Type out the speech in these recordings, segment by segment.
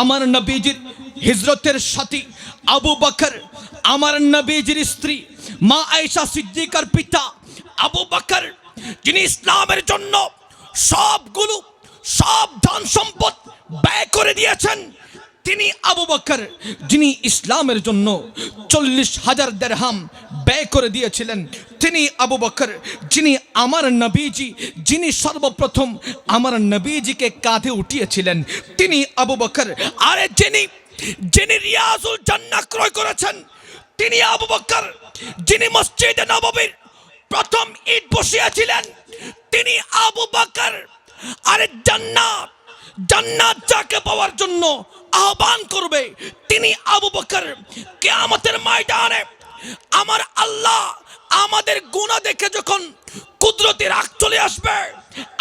আমার নবীজির হিজরতের সাথী আবু বকর, আমার নবীজির স্ত্রী মা আয়েশা সিদ্দিকার পিতা আবু বকর, যিনি ইসলামের জন্য সবগুলো, সব ধন সম্পদ ব্যয় করে দিয়েছেন, তিনি আবু বকর, যিনি ইসলামের জন্য চল্লিশ হাজার দেড়হাম ব্যয় করে দিয়েছিলেন। তিনি আবু বকর, যিনি আমার নবীজি, যিনি সর্বপ্রথম আমার নবীজিকে কাঁধে উঠিয়েছিলেন, তিনি আবু বকর। আরে যিনি যিনি রিয়াজুল জান্নাহ ক্রয় করেছেন, তিনি আবু বকর, যিনি মসজিদে নববীর প্রথম ঈদ বসিয়েছিলেন, তিনি আবু বকর। আরে জান্নাত জান্নাত যাকে পাওয়ার জন্য আহ্বান করবে, তিনি আবু বকর। কেয়ামতের ময়দানে আমার আল্লাহ আমাদের গুণা দেখে যখন কুদরতি রাগ চলে আসবে,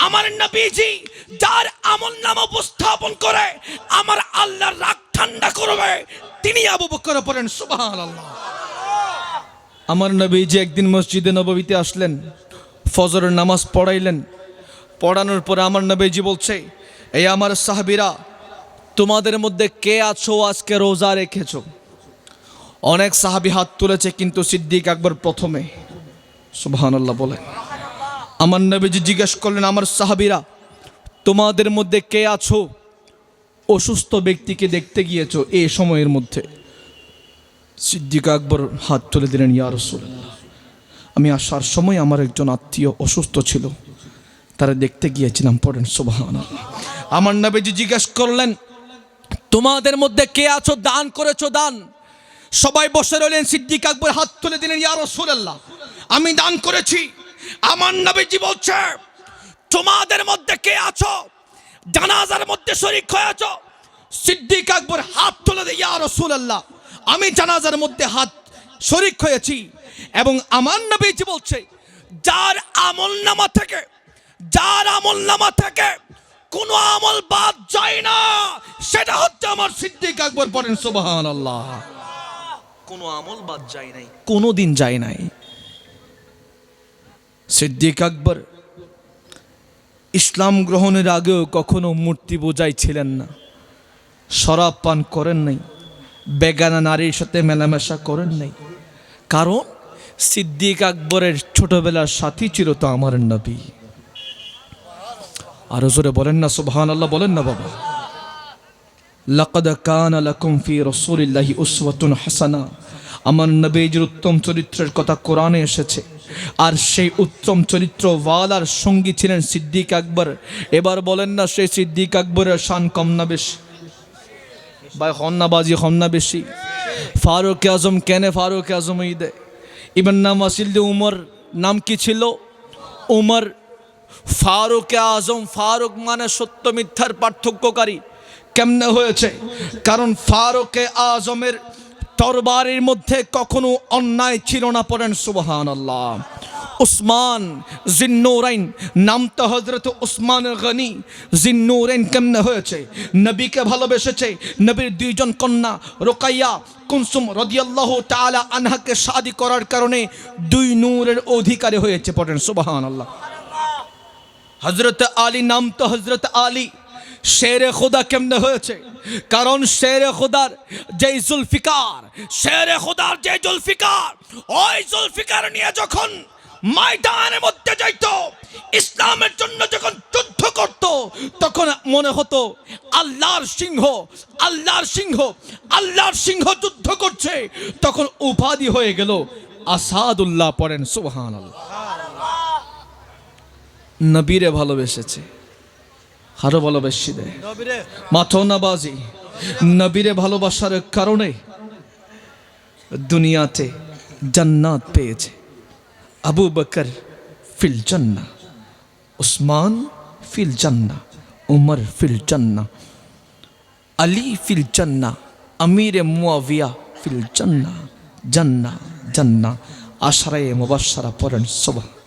আমার নবীজি যার আমল নাম উপস্থাপন করে আমার আল্লাহর রাগ ঠান্ডা করবে, তিনি আবু বকর পড়েন, সুবহানাল্লাহ। আমার নবীজি একদিন মসজিদে নববীতে আসলেন, ফজরের নামাজ পড়াইলেন। পড়ানোর পরে আমার নবীজি বলছে, এই আমার সাহাবিরা, তোমাদের মধ্যে কে আছো, আজকে রোজা রেখেছো? অনেক সাহাবি হাত তুলেছে, কিন্তু সিদ্দিক একবার প্রথমে। সুবহানাল্লাহ বলে। আমার নবীজি জিজ্ঞেস করলেন, আমার সাহাবিরা, তোমাদের মধ্যে কে আছো? অসুস্থ ব্যক্তিকে দেখতে গিয়েছো এই সময়ের মধ্যে? সিদ্দিক আকবর হাত তুলে দিলেন, ইয়া রাসূলুল্লাহ, আমি আসার সময় আমার একজন আত্মীয় অসুস্থ ছিল। তারা দেখতে গিয়েছিলাম, পড়েন সুবহান আমার নবীজি জিজ্ঞেস করলেন, তোমাদের মধ্যে কে আছো? দান করেছ দান? সবাই বসে রইলেন, সিদ্দিক আকবর হাত তুলে দিলেন, ইয়া রাসূলুল্লাহ আমি দান করেছি। আমার নবীজি বলছে তোমাদের মধ্যে কে আছো? জানাজার মধ্যে শরিক হয়েছ সিদ্দিক আকবর হাত তুলে দিয়ে ইয়া রাসূলুল্লাহ আমি জানাজার মধ্যে হাত শরিক হয়েছি। এবং আমার নবীজি বলছে যার আমল নামা থেকে যার আমল নামা থেকে কোনো আমল বাদ যায় না। সেটা হচ্ছে আমার সিদ্দিক আকবর পড়েন সুবহান আল্লাহ কোনো আমল বাদ যায় নাই। কোনো দিন যায় নাই। সিদ্দিক আকবর, ইসলাম গ্রহণের আগেও কখনো মূর্তি বোঝাই ছিলেন না। শরাব পান করেন নাই, বেগানা নারীর সাথে মেলামেশা করেন নাই। কারণ সিদ্দিক আকবরের ছোটবেলার সাথী ছিল তো আমার নবী। আরও জোরে বলেন না সুবহান আল্লাহ বলেন না বাবা। লাকাদ কানা লাকুম ফি রাসূলিল্লাহি উসওয়াতুন হাসানা। আমার নবীজির উত্তম চরিত্রের কথা কোরআনে এসেছে। আর সেই উত্তম চরিত্র ওয়ালার সঙ্গী ছিলেন সিদ্দিক আকবর। এবার বলেন না সেই সিদ্দিক আকবরের শান কম না বেশি? ভাই, হন্নাবাজি হন্না বেশি? ফারুক আজম কেনে ফারুক আজম ঈদে? ইবেন নাম আসিল উমর নাম কি ছিল? উমর, ফারুক আজম, ফারুক মানে সত্য মিথ্যার পার্থক্যকারী। কেমনে হয়েছে? কারণ ফারুক আজমের তরবারির মধ্যে কখনো অন্যায় ছিল না পড়েন সুবহান আল্লাহ উসমান জিন্নুরাইন, নাম তো হজরত উসমান গনি। জিন্নুরাইন কেমনে হয়েছে? নবীকে ভালোবেসেছে? নবীর দুইজন কন্যা রোকাইয়া কুনসুম রদিয়াল্লাহ তাআলা আনহাকে শাদি করার কারণে দুই নূরের অধিকারী হয়েছে পড়েন সুবহান আল্লাহ হজরত আলী, নাম তো হজরত আলী। শেরে খোদা কেমনে হয়েছে? কারণ শেরে খোদার যে জুলফিকার, শেরে খোদার যে জুলফিকার, ওই জুলফিকার নিয়ে যখন ময়দানের মধ্যে যাইত, ইসলামের জন্য যখন যুদ্ধ করত, তখন মনে হতো, আল্লাহর সিংহ আল্লাহর সিংহ আল্লাহর সিংহ যুদ্ধ করছে। তখন উপাধি হয়ে গেল আসাদুল্লাহ পড়েন সুবহান নবীরে ভালোবেসেছে। আরও ভালোবেসি দেয় মাথো নাবাজি নবীরে ভালোবাসার কারণে দুনিয়াতে জান্নাত পেয়েছে। আবু বকর ফিল জান্না উসমান ফিল জান্না উমর ফিল জান্না আলী ফিল জান্না আমির মুয়াবিয়া ফিল জান্না জান্না জান্না আশরায়ে মুবাশশারা পড়েন সুবহান।